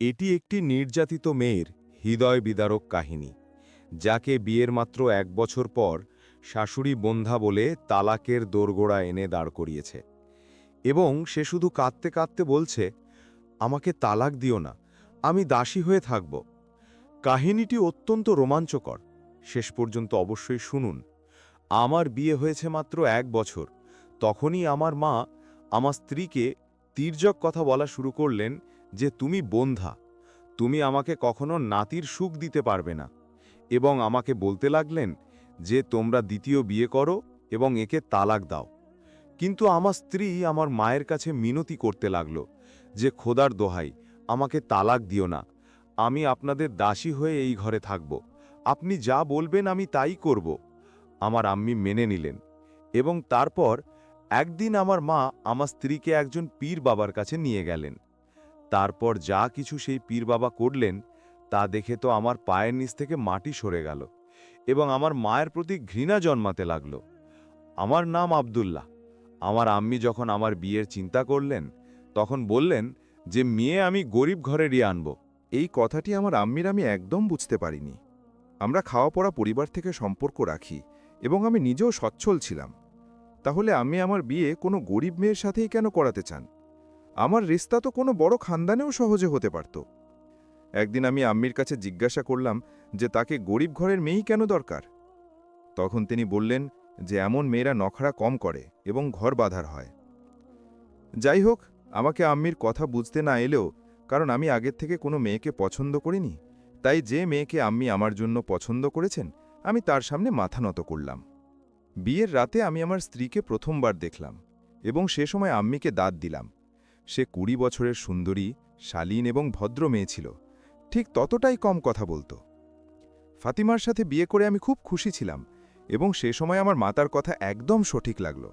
এটি একটি নির্যাতিত মেয়ের হৃদয় বিদারক কাহিনী, যাকে বিয়ের মাত্র এক বছর পর শাশুড়ি বন্ধা বলে তালাকের দোরগোড়া এনে দাঁড় করিয়েছে। এবং সে শুধু কাঁদতে কাঁদতে বলছে, আমাকে তালাক দিও না, আমি দাসী হয়ে থাকব। কাহিনীটি অত্যন্ত রোমাঞ্চকর। শেষ পর্যন্ত অবশ্যই শুনুন। আমার বিয়ে হয়েছে মাত্র এক বছর। তখনই আমার মা আমার স্ত্রীকে তীর্যক কথা বলা শুরু করলেন যে তুমি বন্ধা, তুমি আমাকে কখনো নাতির সুখ দিতে পারবে না এবং আমাকে বলতে লাগলেন যে তোমরা দ্বিতীয় বিয়ে করো এবং একে তালাক দাও। কিন্তু আমার স্ত্রী আমার মায়ের কাছে মিনতি করতে লাগল যে, খোদার দোহাই, আমাকে তালাক দিও না। আমি আপনাদের দাসী হয়ে এই ঘরে থাকব। আপনি যা বলবেন আমি তাই করব। আমার আম্মি মেনে নিলেন এবং তারপর একদিন আমার মা আমার স্ত্রীকে একজন পীর বাবার কাছে নিয়ে গেলেন। তারপর যা কিছু সেই পীর বাবা করলেন, তা দেখে তো আমার পায়ের নিচ থেকে মাটি সরে গেল এবং আমার মায়ের প্রতি ঘৃণা জন্মাতে লাগল। আমার নাম আবদুল্লাহ। আমার আম্মি যখন আমার বিয়ের চিন্তা করলেন, তখন বললেন যে, মেয়ে, আমি গরিব ঘরেরই আনব। এই কথাটি আমার আম্মির আমি একদম বুঝতে পারিনি। আমরা খাওয়া পড়া পরিবার থেকে সম্পর্ক রাখি এবং আমি নিজেও সচ্ছল ছিলাম। তাহলে আমি আমার বিয়ে কোনো গরিব মেয়ের সাথেই কেন করাতে চান? আমার রিস্তা তো কোনো বড় খানদানেও সহজে হতে পারত। একদিন আমি আম্মির কাছে জিজ্ঞাসা করলাম যে তাকে গরিব ঘরের মেয়েই কেন দরকার? তখন তিনি বললেন যে এমন মেয়েরা নখরা কম করে এবং ঘর বাঁধার হয়। যাই হোক, আমাকে আম্মির কথা বুঝতে না এলেও, কারণ আমি আগের থেকে কোনো মেয়েকে পছন্দ করিনি, তাই যে মেয়েকে আম্মি আমার জন্য পছন্দ করেছেন, আমি তার সামনে মাথা নত করলাম। বিয়ের রাতে আমি আমার স্ত্রীকে প্রথমবার দেখলাম এবং সে সময় আম্মিকে দাঁত দিলাম। সে কুড়ি বছরের সুন্দরী, শালীন এবং ভদ্র মেয়ে ছিল। ঠিক ততটাই কম কথা বলতো। ফাতিমার সাথে বিয়ে করে আমি খুব খুশি ছিলাম এবং সে সময় আমার মাতার কথা একদম সঠিক লাগল।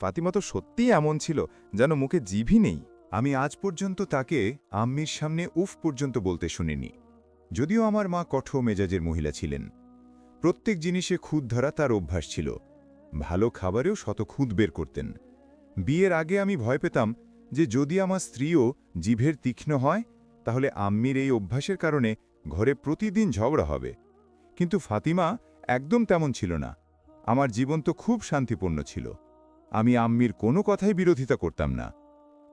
ফাতিমা তো সত্যিই এমন ছিল যেন মুখে জিভই নেই। আমি আজ পর্যন্ত তাকে আম্মির সামনে উফ পর্যন্ত বলতে শুনিনি। যদিও আমার মা কঠো মেজাজের মহিলা ছিলেন। প্রত্যেক জিনিসে খুদ ধরা তার অভ্যাস ছিল। ভালো খাবারেও শত খুদ বের করতেন। বিয়ের আগে আমি ভয় পেতাম যে যদি আমার স্ত্রীও জিভের তীক্ষ্ণ হয়, তাহলে আম্মির এই অভ্যাসের কারণে ঘরে প্রতিদিন ঝগড়া হবে। কিন্তু ফাতিমা একদম তেমন ছিল না। আমার জীবন তো খুব শান্তিপূর্ণ ছিল। আমি আম্মির কোনো কথাই বিরোধিতা করতাম না।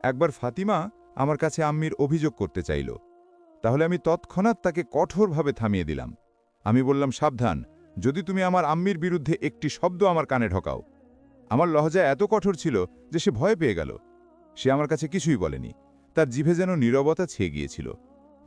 একবার ফাতিমা আমার কাছে আম্মির অভিযোগ করতে চাইল। তাহলে আমি তৎক্ষণাৎ তাকে কঠোরভাবে থামিয়ে দিলাম। আমি বললাম, সাবধান, যদি তুমি আমার আম্মির বিরুদ্ধে একটি শব্দ আমার কানে ঢকাও। আমার লহজা এত কঠোর ছিল যে সে ভয় পেয়ে গেল। সে আমার কাছে কিছুই বলেনি। তার জিভে যেন নীরবতা ছেয়ে গিয়েছিল।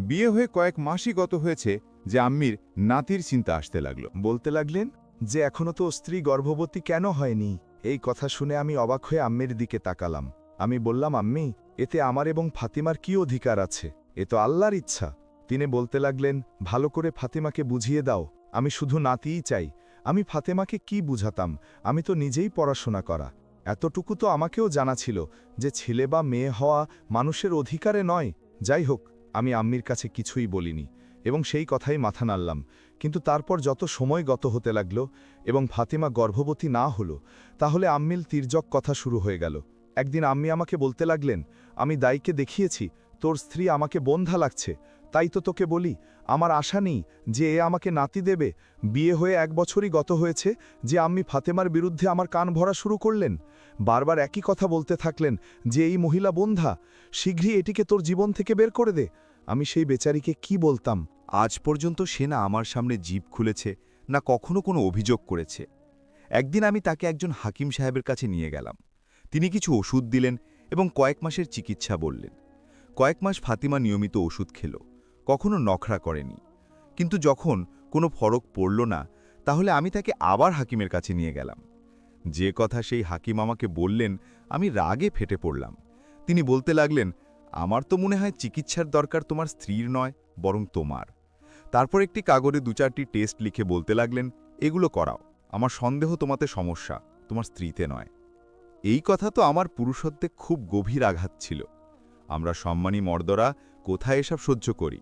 বিয়ে হয়ে কয়েক মাসই গত হয়েছে যে আম্মির নাতির চিন্তা আসতে লাগল। বলতে লাগলেন যে এখনও তো স্ত্রী গর্ভবতী কেন হয়নি? এই কথা শুনে আমি অবাক হয়ে আম্মির দিকে তাকালাম। আমি বললাম, আম্মি, এতে আমার এবং ফাতিমার কি অধিকার আছে? এ তো আল্লাহর ইচ্ছা। তিনি বলতে লাগলেন, ভালো করে ফাতিমাকে বুঝিয়ে দাও। আমি শুধু নাতিই চাই। আমি ফাতেমাকে কি বুঝাতাম? আমি তো নিজেই পড়াশোনা করা। এতটুকু তো আমাকেও জানা ছিল যে ছেলে বা মেয়ে হওয়া মানুষের অধিকারে নয়। যাই হোক, আমি আম্মির কাছে কিছুই বলিনি এবং সেই কথাই মাথা নাড়লাম। কিন্তু তারপর যত সময় গত হতে লাগল এবং ফাতিমা গর্ভবতী না হলো, তাহলে আম্মিল তির্যক কথা শুরু হয়ে গেল। একদিন আম্মি আমাকে বলতে লাগলেন, আমি দাইকে দেখিয়েছি, তোর স্ত্রী আমাকে বন্ধা লাগছে। তাই তো তোকে বলি, আমার আশা নেই যে এ আমাকে নাতি দেবে। বিয়ে হয়ে এক বছরই গত হয়েছে যে আম্মি ফাতেমার বিরুদ্ধে আমার কান ভরা শুরু করলেন। বারবার একই কথা বলতে থাকলেন যে এই মহিলা বন্ধা, শীঘ্রই এটিকে তোর জীবন থেকে বের করে দে। আমি সেই বেচারিকে কি বলতাম? আজ পর্যন্ত সে না আমার সামনে জিভ খুলেছে, না কখনো কোনো অভিযোগ করেছে। একদিন আমি তাকে একজন হাকিম সাহেবের কাছে নিয়ে গেলাম। তিনি কিছু ওষুধ দিলেন এবং কয়েক মাসের চিকিৎসা বললেন। কয়েক মাস ফাতিমা নিয়মিত ওষুধ খেল, কখনো নখরা করেনি। কিন্তু যখন কোনো ফরক পড়ল না, তাহলে আমি তাকে আবার হাকিমের কাছে নিয়ে গেলাম। যে কথা সেই হাকিম আমাকে বললেন, আমি রাগে ফেটে পড়লাম। তিনি বলতে লাগলেন, আমার তো মনে হয় চিকিৎসার দরকার তোমার স্ত্রীর নয়, বরং তোমার। তারপর একটি কাগজে দু চারটি টেস্ট লিখে বলতে লাগলেন, এগুলো করাও, আমার সন্দেহ তোমাতে সমস্যা, তোমার স্ত্রীতে নয়। এই কথা তো আমার পুরুষত্বে খুব গভীর আঘাত ছিল। আমরা সম্মানী মর্দরা কোথায় এসব সহ্য করি?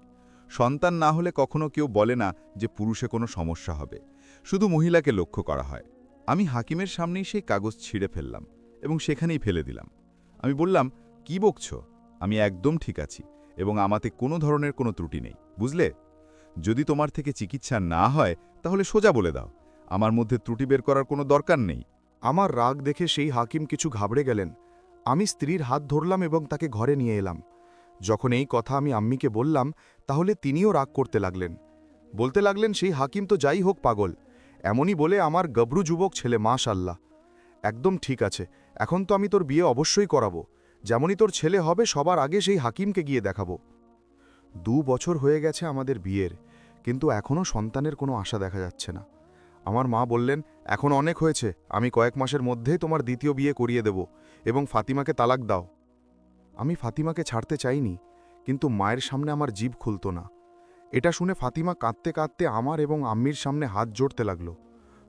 সন্তান না হলে কখনো কেউ বলে না যে পুরুষে কোনো সমস্যা হবে। শুধু মহিলাকে লক্ষ্য করা হয়। আমি হাকিমের সামনেই সেই কাগজ ছিঁড়ে ফেললাম এবং সেখানেই ফেলে দিলাম। আমি বললাম, কি বকছ? আমি একদম ঠিক আছি এবং আমাতে কোনো ধরনের কোনো ত্রুটি নেই, বুঝলে? যদি তোমার থেকে চিকিৎসা না হয়, তাহলে সোজা বলে দাও। আমার মধ্যে ত্রুটি বের করার কোনো দরকার নেই। আমার রাগ দেখে সেই হাকিম কিছু ঘাবড়ে গেলেন। আমি স্ত্রীর হাত ধরলাম এবং তাকে ঘরে নিয়ে এলাম। যখন এই কথা আমি আম্মিকে বললাম, তাহলে তিনিও রাগ করতে লাগলেন। বলতে লাগলেন, সেই হাকিম তো যাই হোক পাগল এমনই বলে আমার গবরু যুবক ছেলে মাশাল্লাহ একদম ঠিক আছে, এখন তো আমি তোর বিয়ে অবশ্যই করাবো। যেমনই তোর ছেলে হবে, সবার আগে সেই হাকিমকে গিয়ে দেখাবো। দু বছর হয়ে গেছে আমাদের বিয়ের, কিন্তু এখনও সন্তানের কোনো আশা দেখা যাচ্ছে না। আমার মা বললেন, এখন অনেক হয়েছে, আমি কয়েক মাসের মধ্যেই তোমার দ্বিতীয় বিয়ে করিয়ে দেব এবং ফাতিমাকে তালাক দাও। আমি ফাতিমাকে ছাড়তে চাইনি, কিন্তু মায়ের সামনে আমার জিভ খুলত না। এটা শুনে ফাতিমা কাঁদতে কাঁদতে আমার এবং আম্মির সামনে হাত জোড়তে লাগল।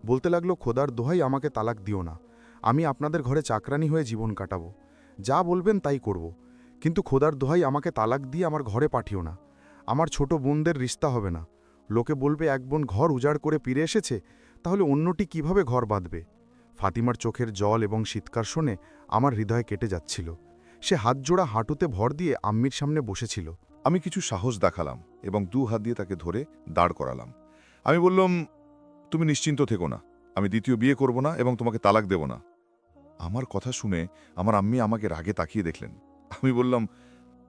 বলতে লাগল, খোদার দোহাই আমাকে তালাক দিও না। আমি আপনাদের ঘরে চাকরানি হয়ে জীবন কাটাবো। যা বলবেন তাই করব। কিন্তু খোদার দোহাই আমাকে তালাক দিয়ে আমার ঘরে পাঠিও না। আমার ছোট বোনদের রিস্তা হবে না। লোকে বলবে, এক বোন ঘর উজাড় করে ফিরে এসেছে। তাহলে অন্যটি কীভাবে ঘর বাঁধবে? ফাতিমার চোখের জল এবং শীতকার শুনে আমার হৃদয় কেটে যাচ্ছিল। সে হাত জোড়া হাঁটুতে ভর দিয়ে আম্মির সামনে বসেছিল। আমি কিছু সাহস দেখালাম এবং দু হাত দিয়ে তাকে ধরে দাঁড় করালাম। আমি বললাম, তুমি নিশ্চিন্ত থেকো না। আমি দ্বিতীয় বিয়ে করব না এবং তোমাকে তালাক দেব না। আমার কথা শুনে আমার আম্মি আমাকে রাগে তাকিয়ে দেখলেন। আমি বললাম,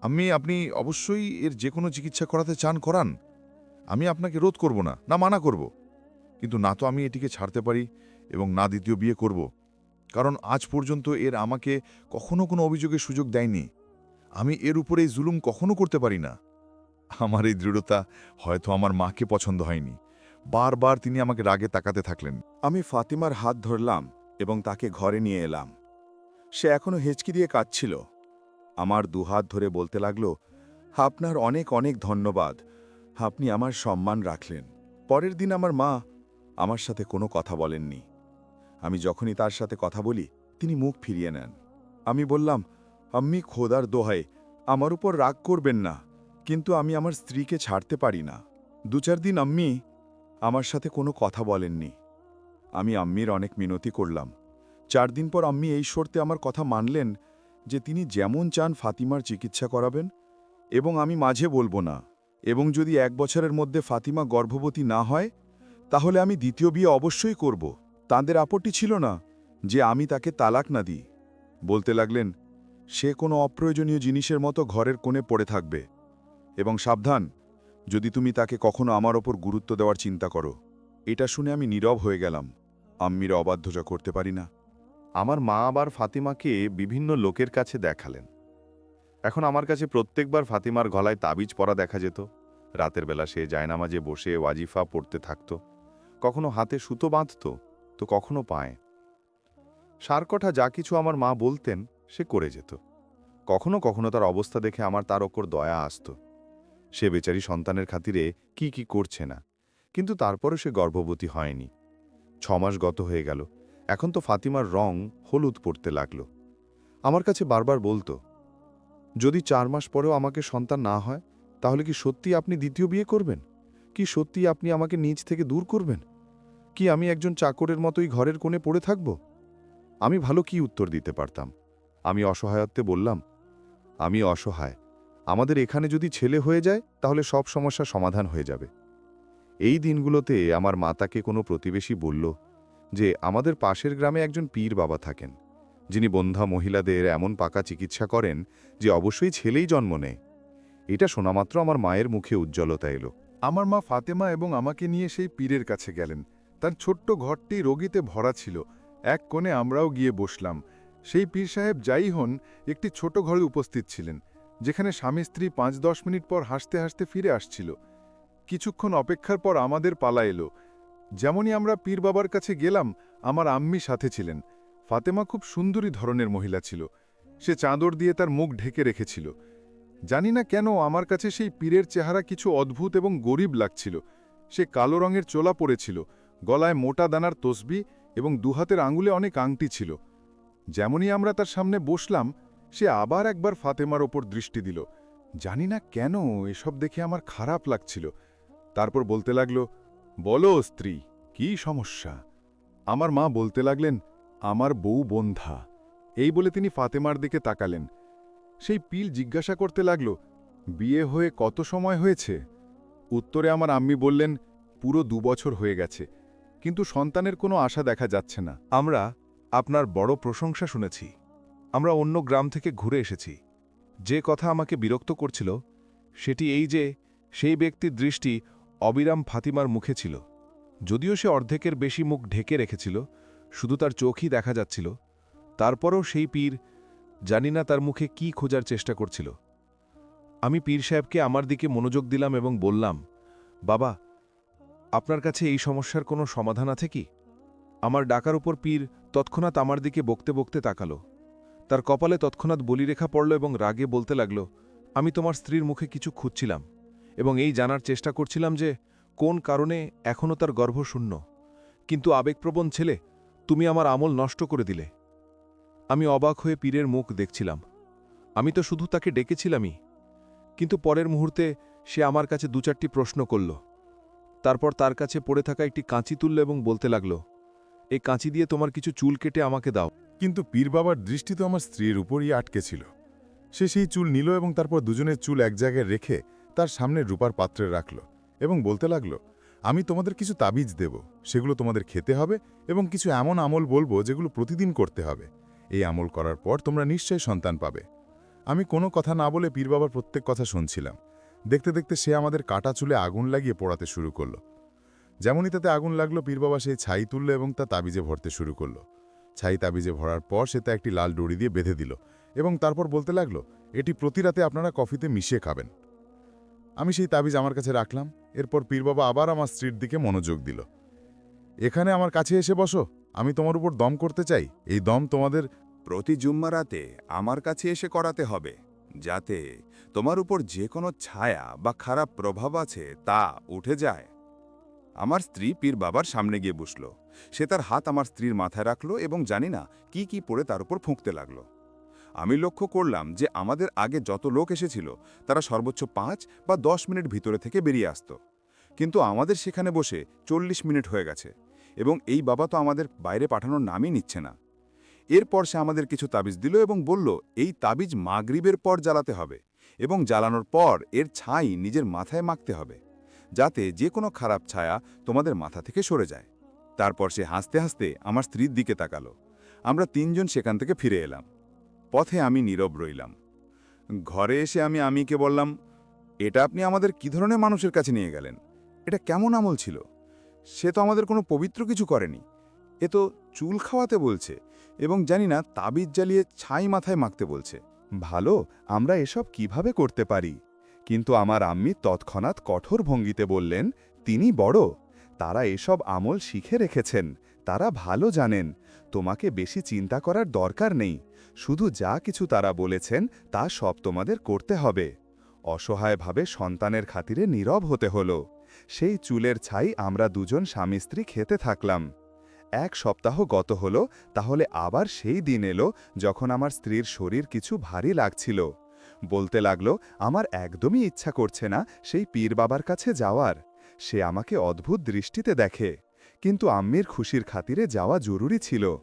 আম্মি, আপনি অবশ্যই এর যে কোনো চিকিৎসা করাতে চান, করান। আমি আপনাকে রোধ করব না না মানা করব। কিন্তু না তো আমি এটিকে ছাড়তে পারি এবং না দ্বিতীয় বিয়ে করব। কারণ আজ পর্যন্ত এর আমাকে কখনো কোনো অভিযোগের সুযোগ দেয়নি। আমি এর উপরে জুলুম কখনো করতে পারি না। আমার এই দৃঢ়তা হয়তো আমার মাকে পছন্দ হয়নি। বারবার তিনি আমাকে রাগে তাকাতে থাকলেন। আমি ফাতিমার হাত ধরলাম এবং তাকে ঘরে নিয়ে এলাম। সে এখনও হেঁচকি দিয়ে কাঁদছিল। আমার দুহাত ধরে বলতে লাগল, আপনার অনেক অনেক ধন্যবাদ। আপনি আমার সম্মান রাখলেন। পরের দিন আমার মা আমার সাথে কোনো কথা বলেননি। আমি যখনই তার সাথে কথা বলি, তিনি মুখ ফিরিয়ে নেন। আমি বললাম আম্মি খোদার দোহায় আমার উপর রাগ করবেন না, কিন্তু আমি আমার স্ত্রীকে ছাড়তে পারি না। দু চার দিন আম্মি আমার সাথে কোনো কথা বলেননি। আমি আম্মির অনেক মিনতি করলাম। চার দিন পর আম্মি এই শর্তে আমার কথা মানলেন যে তিনি যেমন চান ফাতিমার চিকিৎসা করাবেন এবং আমি মাঝে বলব না, এবং যদি এক বছরের মধ্যে ফাতিমা গর্ভবতী না হয়, তাহলে আমি দ্বিতীয় বিয়ে অবশ্যই করব। তাঁদের আপত্তি ছিল না যে আমি তাকে তালাক না দিই। বলতে লাগলেন সে কোনো অপ্রয়োজনীয় জিনিসের মতো ঘরের কোণে পড়ে থাকবে। এবং সাবধান, যদি তুমি তাকে কখনো আমার ওপর গুরুত্ব দেওয়ার চিন্তা করো। এটা শুনে আমি নীরব হয়ে গেলাম। আম্মির অবাধ্যতা করতে পারি না। আমার মা আবার ফাতিমাকে বিভিন্ন লোকের কাছে দেখালেন। এখন আমার কাছে প্রত্যেকবার ফাতিমার গলায় তাবিজ পরা দেখা যেত। রাতের বেলা সে জায়নামাজে বসে ওয়াজিফা পড়তে থাকত। কখনো হাতে সুতো বাঁধত, তো কখনো পায়। সারকঠা যা কিছু আমার মা বলতেন সে করে যেত। কখনো কখনো তার অবস্থা দেখে আমার তার ওপর দয়া আসত। সে বেচারি সন্তানের খাতিরে কি কি করছে না, কিন্তু তারপরও সে গর্ভবতী হয়নি। ছমাস গত হয়ে গেল, এখন তো ফাতিমার রং হলুদ পড়তে লাগল। আমার কাছে বারবার বলতো, যদি চার মাস পরেও আমাকে সন্তান না হয়, তাহলে কি সত্যি আপনি দ্বিতীয় বিয়ে করবেন? কি সত্যি আপনি আমাকে নিজ থেকে দূর করবেন? কি আমি একজন চাকরের মতোই ঘরের কোণে পড়ে থাকব? আমি ভালো কি উত্তর দিতে পারতাম? আমি অসহায়ত্বে বললাম, আমি অসহায়। আমাদের এখানে যদি ছেলে হয়ে যায়, তাহলে সব সমস্যা সমাধান হয়ে যাবে। এই দিনগুলোতে আমার মাতাকে কোনো প্রতিবেশী বলল যে, আমাদের পাশের গ্রামে একজন পীর বাবা থাকেন। যিনি বন্ধা মহিলাদের এমন পাকা চিকিৎসা করেন যে, অবশ্যই ছেলেই জন্ম নেয়। এটা শোনামাত্র আমার মায়ের মুখে উজ্জ্বলতা এলো। আমার মা ফাতেমা এবং আমাকে নিয়ে সেই পীরের কাছে গেলেন। তার ছোট্ট ঘরটি রোগীতে ভরা ছিল। এক কোণে আমরাও গিয়ে বসলাম। সেই পীর সাহেব যাই হন, একটি ছোট ঘরে উপস্থিত ছিলেন, যেখানে স্বামী স্ত্রী পাঁচ দশ মিনিট পর হাসতে হাসতে ফিরে আসছিল। কিছুক্ষণ অপেক্ষার পর আমাদের পালা এলো। যেমনই আমরা পীর বাবার কাছে গেলাম, আমার আম্মি সাথে ছিলেন। ফাতেমা খুব সুন্দরী ধরনের মহিলা ছিল। সে চাদর দিয়ে তার মুখ ঢেকে রেখেছিল। জানি না কেন আমার কাছে সেই পীরের চেহারা কিছু অদ্ভুত এবং গরিব লাগছিল। সে কালো রঙের চোলা পড়েছিল গলায় মোটা দানার তসবি এবং দুহাতের আঙুলে অনেক আংটি ছিল। যেমনই আমরা তার সামনে বসলাম, সে আবার একবার ফাতেমার ওপর দৃষ্টি দিল। জানি না কেন এসব দেখে আমার খারাপ লাগছিল। তারপর বলতে লাগল, বলো স্ত্রী, কি সমস্যা? আমার মা বলতে লাগলেন, আমার বউ বন্ধা। এই বলে তিনি ফাতেমার দিকে তাকালেন। সেই পিল জিজ্ঞাসা করতে লাগল, বিয়ে হয়ে কত সময় হয়েছে? উত্তরে আমার আম্মি বললেন, পুরো দু বছর হয়ে গেছে, কিন্তু সন্তানের কোনো আশা দেখা যাচ্ছে না। আমরা আপনার বড় প্রশংসা শুনেছি। আমরা অন্য গ্রাম থেকে ঘুরে এসেছি। যে কথা আমাকে বিরক্ত করছিল, সেটি এই যে, সেই ব্যক্তির দৃষ্টি অবিরাম ফাতিমার মুখে ছিল। যদিও সে অর্ধেকের বেশি মুখ ঢেকে রেখেছিল, শুধু তার চোখই দেখা যাচ্ছিল। তারপরও সেই পীর, জানি না তার মুখে কি খোঁজার চেষ্টা করছিল। আমি পীর সাহেবকে আমার দিকে মনোযোগ দিলাম এবং বললাম, বাবা, আপনার কাছে এই সমস্যার কোনো সমাধান আছে কি? আমার ডাকার উপর পীর তৎক্ষণাৎ আমার দিকে বকতে বকতে তাকালো। তার কপালে তৎক্ষণাৎ বলিরেখা পড়ল এবং রাগে বলতে লাগল, আমি তোমার স্ত্রীর মুখে কিছু খুঁজছিলাম এবং এই জানার চেষ্টা করছিলাম যে কোন কারণে এখনও তার গর্ভ শূন্য। কিন্তু আবেগপ্রবণ ছেলে, তুমি আমার আমল নষ্ট করে দিলে। আমি অবাক হয়ে পীরের মুখ দেখছিলাম। আমি তো শুধু তাকে ডেকেছিলামই। কিন্তু পরের মুহূর্তে সে আমার কাছে দু চারটি প্রশ্ন করল। তারপর তার কাছে পড়ে থাকা একটি কাঁচি তুলল এবং বলতে লাগল এই কাঁচি দিয়ে তোমার কিছু চুল কেটে আমাকে দাও। কিন্তু পীর বাবার দৃষ্টি তো আমার স্ত্রীর উপরই আটকে ছিল। সে সেই চুল নিল এবং তারপর দুজনের চুল এক জায়গায় রেখে তার সামনে রূপার পাত্রে রাখল এবং বলতে লাগল, আমি তোমাদের কিছু তাবিজ দেব। সেগুলো তোমাদের খেতে হবে এবং কিছু এমন আমল বলব যেগুলো প্রতিদিন করতে হবে। এই আমল করার পর তোমরা নিশ্চয়ই সন্তান পাবে। আমি কোনো কথা না বলে পীর বাবার প্রত্যেক কথা শুনছিলাম। দেখতে দেখতে সে আমাদের কাটা চুলে আগুন লাগিয়ে পোড়াতে শুরু করল। যেমনই তাতে আগুন লাগল, পীর বাবা সেই ছাই তুলল এবং তা তাবিজে ভরতে শুরু করল। ছাই তাবিজে ভরার পর সে তা একটি লাল দড়ি দিয়ে বেঁধে দিল এবং তারপর বলতে লাগল, এটি প্রতি রাতে আপনারা কফিতে মিশিয়ে খাবেন। আমি সেই তাবিজ আমার কাছে রাখলাম, এরপর পীর বাবা আবার আমার স্ত্রীর দিকে মনোযোগ দিল। এখানে আমার কাছে এসে বসো, আমি তোমার উপর দম করতে চাই। এই দম তোমাদের প্রতি জুম্মা রাতে আমার কাছে এসে করাতে হবে, যাতে তোমার উপর যে কোনো ছায়া বা খারাপ প্রভাব আছে তা উঠে যায়। আমার স্ত্রী পীর বাবার সামনে গিয়ে বসল। সে তার হাত আমার স্ত্রীর মাথায় রাখল এবং জানি না কি কি পড়ে তার উপর ফুঁকতে লাগল। আমি লক্ষ্য করলাম যে আমাদের আগে যত লোক এসেছিল, তারা সর্বোচ্চ পাঁচ বা দশ মিনিট ভিতরে থেকে বেরিয়ে আসত। কিন্তু আমাদের সেখানে বসে চল্লিশ মিনিট হয়ে গেছে এবং এই বাবা তো আমাদের বাইরে পাঠানোর নামই নিচ্ছে না। এরপর সে আমাদের কিছু তাবিজ দিল এবং বলল, এই তাবিজ মাগরিবের পর জ্বালাতে হবে এবং জ্বালানোর পর এর ছাই নিজের মাথায় মাখতে হবে। যাতে যে কোনো খারাপ ছায়া তোমাদের মাথা থেকে সরে যায়। তারপর সে হাসতে হাসতে আমার স্ত্রীর দিকে তাকালো। আমরা তিনজন সেখান থেকে ফিরে এলাম। পথে আমি নীরব রইলাম। ঘরে এসে আমি আমিকে বললাম, এটা আপনি আমাদের কি ধরনের মানুষের কাছে নিয়ে গেলেন? এটা কেমন আমল ছিল? সে তো আমাদের কোনো পবিত্র কিছু করেনি। এ তো চুল খাওয়াতে বলছে এবং জানি না তাবিজ জ্বালিয়ে ছাই মাথায় মাখতে বলছে। ভালো, আমরা এসব কীভাবে করতে পারি? কিন্তু আমার আম্মি তৎক্ষণাৎ কঠোর ভঙ্গিতে বললেন, তিনি বড়, তারা এসব আমল শিখে রেখেছেন, তারা ভালো জানেন, তোমাকে বেশি চিন্তা করার দরকার নেই, শুধু যা কিছু তারা বলেছেন, তা সব তোমাদের করতে হবে। অসহায়ভাবে সন্তানের খাতিরে নীরব হতে হলো। সেই চুলের ছাই আমরা দুজন স্বামী স্ত্রী খেতে থাকলাম। এক সপ্তাহ গত হল, তাহলে আবার সেই দিন এলো যখন আমার স্ত্রীর শরীর কিছু ভারী লাগছিল। বলতে লাগল, আমার একদমই ইচ্ছা করছে না সেই পীর বাবার কাছে যাওয়ার। সে আমাকে অদ্ভুত দৃষ্টিতে দেখে। কিন্তু আম্মির খুশির খাতিরে যাওয়া জরুরি ছিল।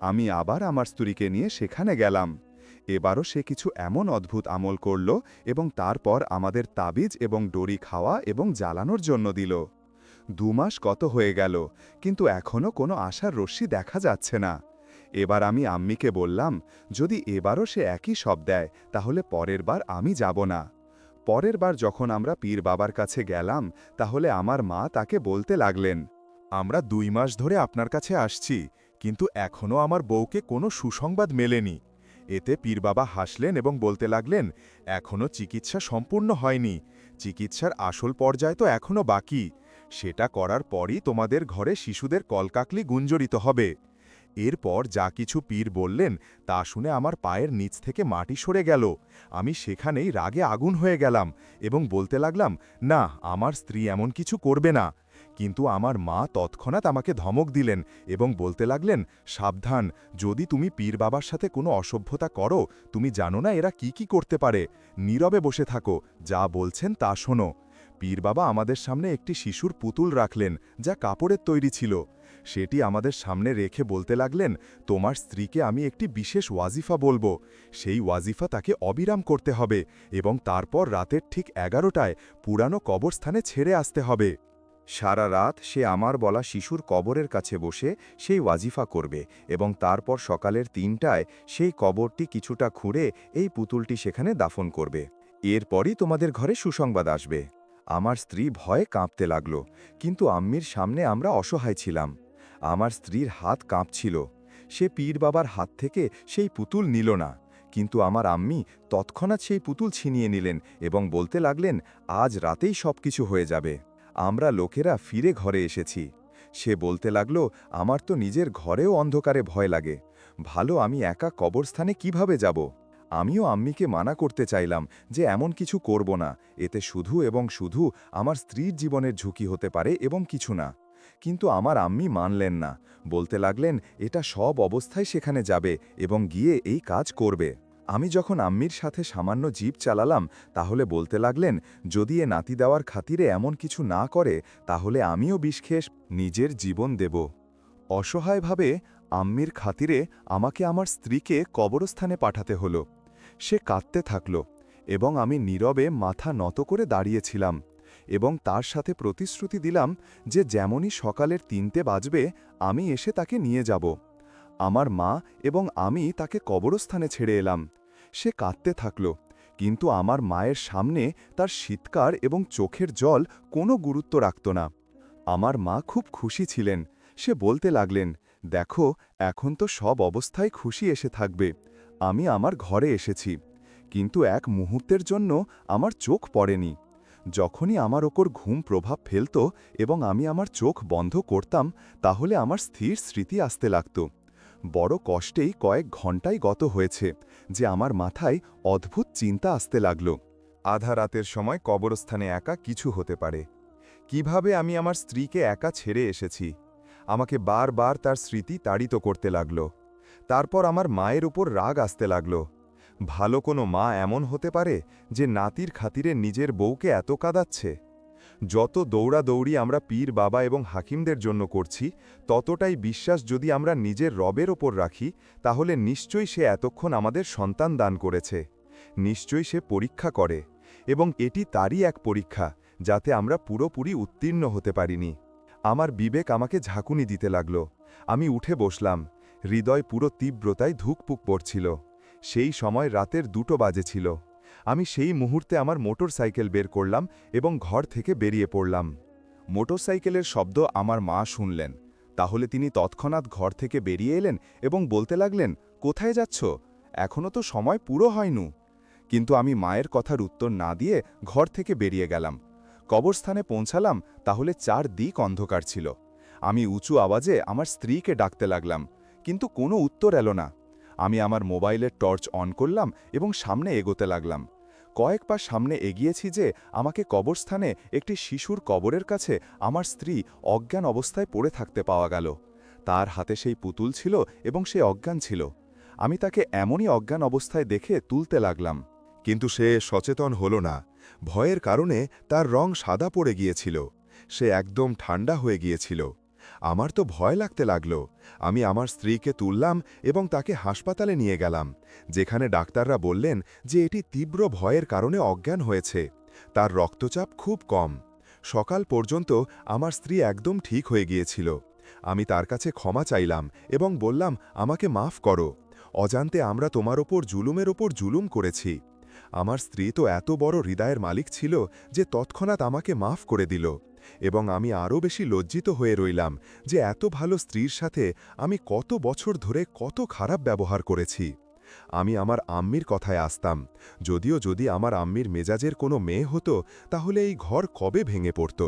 আমি আবার আমার স্ত্রীকে নিয়ে সেখানে গেলাম। এবারও সে কিছু এমন অদ্ভুত আমল করল এবং তারপর আমাদের তাবিজ এবং ডরি খাওয়া এবং জ্বালানোর জন্য দিল। দুমাস কত হয়ে গেল, কিন্তু এখনও কোনো আশার রশ্মি দেখা যাচ্ছে না। এবার আমি আম্মিকে বললাম, যদি এবারও সে একই সব দেয়, তাহলে পরের বার আমি যাব না। পরের বার যখন আমরা পীর বাবার কাছে গেলাম, তাহলে আমার মা তাকে বলতে লাগলেন, আমরা দুই মাস ধরে আপনার কাছে আসছি, কিন্তু এখনও আমার বউকে কোনো সুসংবাদ মেলেনি। এতে পীর বাবা হাসলেন এবং বলতে লাগলেন এখনও চিকিৎসা সম্পূর্ণ হয়নি, চিকিৎসার আসল পর্যায় তো এখনও বাকি। সেটা করার পরই তোমাদের ঘরে শিশুদের কলকাকলি গুঞ্জরিত হবে। এরপর যা কিছু পীর বললেন তা শুনে আমার পায়ের নিচ থেকে মাটি সরে গেল। আমি সেখানেই রাগে আগুন হয়ে গেলাম এবং বলতে লাগলাম, না, আমার স্ত্রী এমন কিছু করবে না। কিন্তু আমার মা তৎক্ষণাৎ আমাকে ধমক দিলেন এবং বলতে লাগলেন, সাবধান, যদি তুমি পীর বাবার সাথে কোনো অসভ্যতা করো, তুমি জানো না এরা কি কি করতে পারে। নীরবে বসে থাকো, যা বলছেন তা শোনো। পীর বাবা আমাদের সামনে একটি শিশুর পুতুল রাখলেন, যা কাপড়ের তৈরি ছিল। সেটি আমাদের সামনে রেখে বলতে লাগলেন, তোমার স্ত্রীকে আমি একটি বিশেষ ওয়াজিফা বলব। সেই ওয়াজিফা তাকে অবিরাম করতে হবে এবং তারপর রাতের ঠিক এগারোটায় পুরানো কবরস্থানে ছেড়ে আসতে হবে। সারা রাত সে আমার বলা শিশুর কবরের কাছে বসে সেই ওয়াজিফা করবে এবং তারপর সকালের তিনটায় সেই কবরটি কিছুটা খুঁড়ে এই পুতুলটি সেখানে দাফন করবে। এরপরই তোমাদের ঘরে সুসংবাদ আসবে। আমার স্ত্রী ভয়ে কাঁপতে লাগল, কিন্তু আম্মির সামনে আমরা অসহায় ছিলাম। আমার স্ত্রীর হাত কাঁপছিল। সে পীর বাবার হাত থেকে সেই পুতুল নিল না, কিন্তু আমার আম্মি তৎক্ষণাৎ সেই পুতুল ছিনিয়ে নিলেন এবং বলতে লাগলেন, আজ রাতেই সব কিছু হয়ে যাবে। আমরা লোকেরা ফিরে ঘরে এসেছি। সে বলতে লাগল, আমার তো নিজের ঘরেও অন্ধকারে ভয় লাগে। ভালো, আমি একা কবরস্থানে কীভাবে যাব? আমিও আম্মিকে মানা করতে চাইলাম যে এমন কিছু করব না। এতে শুধু এবং শুধু আমার স্ত্রীর জীবনের ঝুঁকি হতে পারে এবং কিছু না। কিন্তু আমার আম্মি মানলেন না। বলতে লাগলেন, এটা সব অবস্থায় সেখানে যাবে এবং গিয়ে এই কাজ করবে। আমি যখন আম্মির সাথে সামান্য জীব চালালাম, তাহলে বলতে লাগলেন, যদি এ নাতি দেওয়ার খাতিরে এমন কিছু না করে, তাহলে আমিও বিষ নিজের জীবন দেব। অসহায়ভাবে আম্মির খাতিরে আমাকে আমার স্ত্রীকে কবরস্থানে পাঠাতে হলো। সে কাঁদতে থাকল এবং আমি নীরবে মাথা নত করে দাঁড়িয়েছিলাম। এবং তার সাথে প্রতিশ্রুতি দিলাম যে যেমনই সকালের তিনটে বাজবে, আমি এসে তাকে নিয়ে যাব। আমার মা এবং আমি তাকে কবরস্থানে ছেড়ে এলাম। সে কাঁদতে থাকল, কিন্তু আমার মায়ের সামনে তার শীতকার এবং চোখের জল কোনো গুরুত্ব রাখত না। আমার মা খুব খুশি ছিলেন। সে বলতে লাগলেন, দেখো, এখন তো সব অবস্থায় খুশি এসে থাকবে। আমি আমার ঘরে এসেছি। কিন্তু এক মুহূর্তের জন্য আমার চোখ পড়েনি। যখনই আমার ওপর ঘুম প্রভাব ফেলত এবং আমি আমার চোখ বন্ধ করতাম, তাহলে আমার স্থির স্মৃতি আসতে লাগত। বড় কষ্টেই কয়েক ঘন্টাই গত হয়েছে যে আমার মাথায় অদ্ভুত চিন্তা আসতে লাগল। আধা রাতের সময় কবরস্থানে একা কিছু হতে পারে। কীভাবে আমি আমার স্ত্রীকে একা ছেড়ে এসেছি? আমাকে বারবার তার স্মৃতি তাড়িত করতে লাগল। তারপর আমার মায়ের উপর রাগ আসতে লাগল। ভালো কোনো মা এমন হতে পারে যে নাতির খাতিরে নিজের বউকে এত কাঁদাচ্ছে। যত দৌড়াদৌড়ি আমরা পীর বাবা এবং হাকিমদের জন্য করছি, ততটাই বিশ্বাস যদি আমরা নিজের রবের ওপর রাখি, তাহলে নিশ্চয়ই সে এতক্ষণ আমাদের সন্তান দান করেছে। নিশ্চয়ই সে পরীক্ষা করে এবং এটি তারই এক পরীক্ষা, যাতে আমরা পুরোপুরি উত্তীর্ণ হতে পারিনি। আমার বিবেক আমাকে ঝাঁকুনি দিতে লাগল। আমি উঠে বসলাম। হৃদয় পুরো তীব্রতায় ধুকপুক পড়ছিল। সেই সময় রাতের দুটো বাজে ছিল। আমি সেই মুহূর্তে আমার মোটর সাইকেল বের করলাম এবং ঘর থেকে বেরিয়ে পড়লাম। মোটরসাইকেলের শব্দ আমার মা শুনলেন। তাহলে তিনি তৎক্ষণাৎ ঘর থেকে বেরিয়ে এলেন এবং বলতে লাগলেন, কোথায় যাচ্ছ? এখনও তো সময় পুরো হয়নু। কিন্তু আমি মায়ের কথার উত্তর না দিয়ে ঘর থেকে বেরিয়ে গেলাম। কবরস্থানে পৌঁছালাম, তাহলে চার দিক অন্ধকার ছিল। আমি উঁচু আওয়াজে আমার স্ত্রীকে ডাকতে লাগলাম, কিন্তু কোনো উত্তর এলো না। আমি আমার মোবাইলের টর্চ অন করলাম এবং সামনে এগোতে লাগলাম। কয়েক পা সামনে এগিয়েছি যে আমাকে কবরস্থানে একটি শিশুর কবরের কাছে আমার স্ত্রী অজ্ঞান অবস্থায় পড়ে থাকতে পাওয়া গেল। তার হাতে সেই পুতুল ছিল এবং সে অজ্ঞান ছিল। আমি তাকে এমনই অজ্ঞান অবস্থায় দেখে তুলতে লাগলাম। কিন্তু সে সচেতন হল না। ভয়ের কারণে তার রং সাদা পড়ে গিয়েছিল। সে একদম ঠান্ডা হয়ে গিয়েছিল। আমার তো ভয় লাগতে লাগল। আমি আমার স্ত্রীকে তুললাম এবং তাকে হাসপাতালে নিয়ে গেলাম, যেখানে ডাক্তাররা বললেন যে এটি তীব্র ভয়ের কারণে অজ্ঞান হয়েছে। তার রক্তচাপ খুব কম। সকাল পর্যন্ত আমার স্ত্রী একদম ঠিক হয়ে গিয়েছিল। আমি তার কাছে ক্ষমা চাইলাম এবং বললাম, আমাকে মাফ করো। অজান্তে আমরা তোমার ওপর জুলুমের ওপর জুলুম করেছি। আমার স্ত্রী তো এত বড় হৃদয়ের মালিক ছিল যে তৎক্ষণাৎ আমাকে মাফ করে দিল। এবং আমি আরও বেশি লজ্জিত হয়ে রইলাম যে এত ভালো স্ত্রীর সাথে আমি কত বছর ধরে কত খারাপ ব্যবহার করেছি। আমি আমার আম্মির কথায় আসতাম, যদিও যদি আমার আম্মির মেজাজের কোনো মেয়ে হতো, তাহলে এই ঘর কবে ভেঙে পড়ত?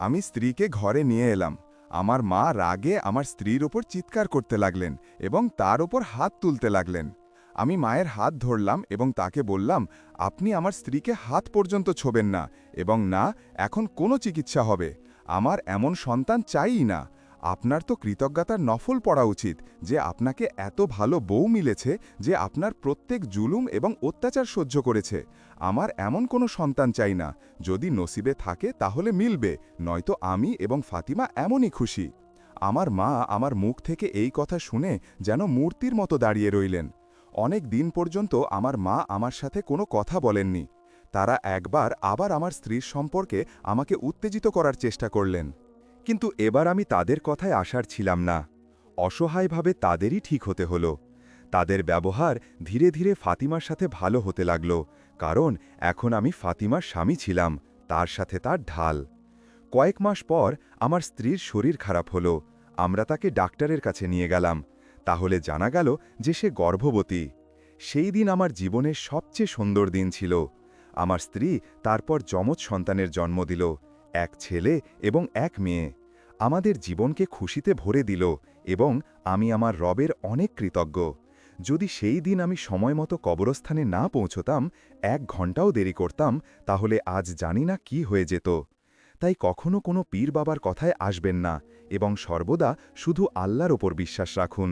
আমি স্ত্রীকে ঘরে নিয়ে এলাম। আমার মা রাগে আমার স্ত্রীর ওপর চিৎকার করতে লাগলেন এবং তার ওপর হাত তুলতে লাগলেন। আমি মায়ের হাত ধরলাম এবং তাকে বললাম, আপনি আমার স্ত্রীকে হাত পর্যন্ত ছোবেন না এবং না, এখন কোনো চিকিৎসা হবে। আমার এমন সন্তান চাইই না। আপনার তো কৃতজ্ঞতার নফল পড়া উচিত যে আপনাকে এত ভালো বউ মিলেছে যে আপনার প্রত্যেক জুলুম এবং অত্যাচার সহ্য করেছে। আমার এমন কোনো সন্তান চাই না। যদি নসিবে থাকে তাহলে মিলবে, নয়তো আমি এবং ফাতিমা এমনই খুশি। আমার মা আমার মুখ থেকে এই কথা শুনে যেন মূর্তির মতো দাঁড়িয়ে রইলেন। অনেক দিন পর্যন্ত আমার মা আমার সাথে কোনো কথা বলেননি। তারা একবার আবার আমার স্ত্রীর সম্পর্কে আমাকে উত্তেজিত করার চেষ্টা করলেন। কিন্তু এবার আমি তাদের কথায় আসার ছিলাম না। অসহায়ভাবে তাদেরই ঠিক হতে হলো। তাদের ব্যবহার ধীরে ধীরে ফাতিমার সাথে ভালো হতে লাগল, কারণ এখন আমি ফাতিমার স্বামী ছিলাম, তার সাথে তার ঢাল। কয়েক মাস পর আমার স্ত্রীর শরীর খারাপ হলো, আমরা তাকে ডাক্তারের কাছে নিয়ে গেলাম। তাহলে জানা গেল যে সে গর্ভবতী। সেই দিন আমার জীবনের সবচেয়ে সুন্দর দিন ছিল। আমার স্ত্রী তারপর যমজ সন্তানের জন্ম দিল, এক ছেলে এবং এক মেয়ে। আমাদের জীবনকে খুশিতে ভরে দিল এবং আমি আমার রবের অনেক কৃতজ্ঞ। যদি সেই দিন আমি সময় মতো কবরস্থানে না পৌঁছতাম, এক ঘন্টাও দেরি করতাম, তাহলে আজ জানি না কি হয়ে যেত। তাই কখনো কোনো পীর বাবার কথায় আসবেন না এবং সর্বদা শুধু আল্লাহর ওপর বিশ্বাস রাখুন।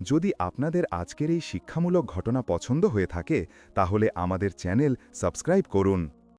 যদি আপনাদের আজকের এই শিক্ষামূলক ঘটনা পছন্দ হয়ে থাকে তাহলে আমাদের চ্যানেল সাবস্ক্রাইব করুন।